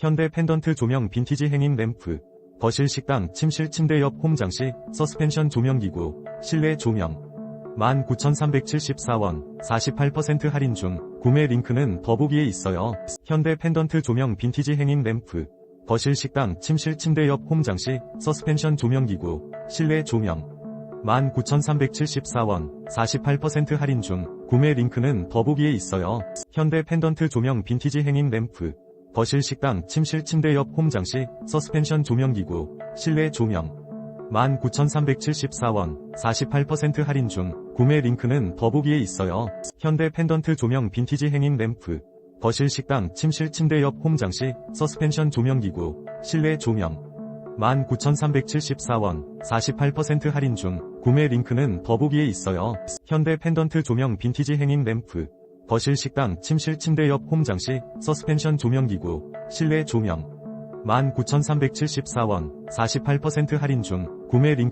현대 펜던트 조명 빈티지 행인 램프, 거실 식당 침실 침대 옆 홈장식 서스펜션 조명기구, 실내 조명 19,374원 48% 할인 중 구매 링크는 더보기에 있어요. 현대 펜던트 조명 빈티지 행인 램프, 거실 식당 침실 침대 옆 홈장식 서스펜션 조명기구, 실내 조명 19,374원 48% 할인 중 구매 링크는 더보기에 있어요. 현대 펜던트 조명 빈티지 행인 램프, 거실 식당 침실 침대 옆 홈장식 서스펜션 조명기구, 실내 조명 19,374원 48% 할인 중 구매 링크는 더보기에 있어요. 현대 펜던트 조명 빈티지 행인 램프, 거실 식당 침실 침대 옆 홈장식 서스펜션 조명기구, 실내 조명 19,374원 48% 할인 중 구매 링크는 더보기에 있어요. 현대 펜던트 조명 빈티지 행인 램프, 거실 식당 침실 침대 옆 홈장식 서스펜션 조명기구, 실내 조명. 19,374원 48% 할인 중 구매 링크는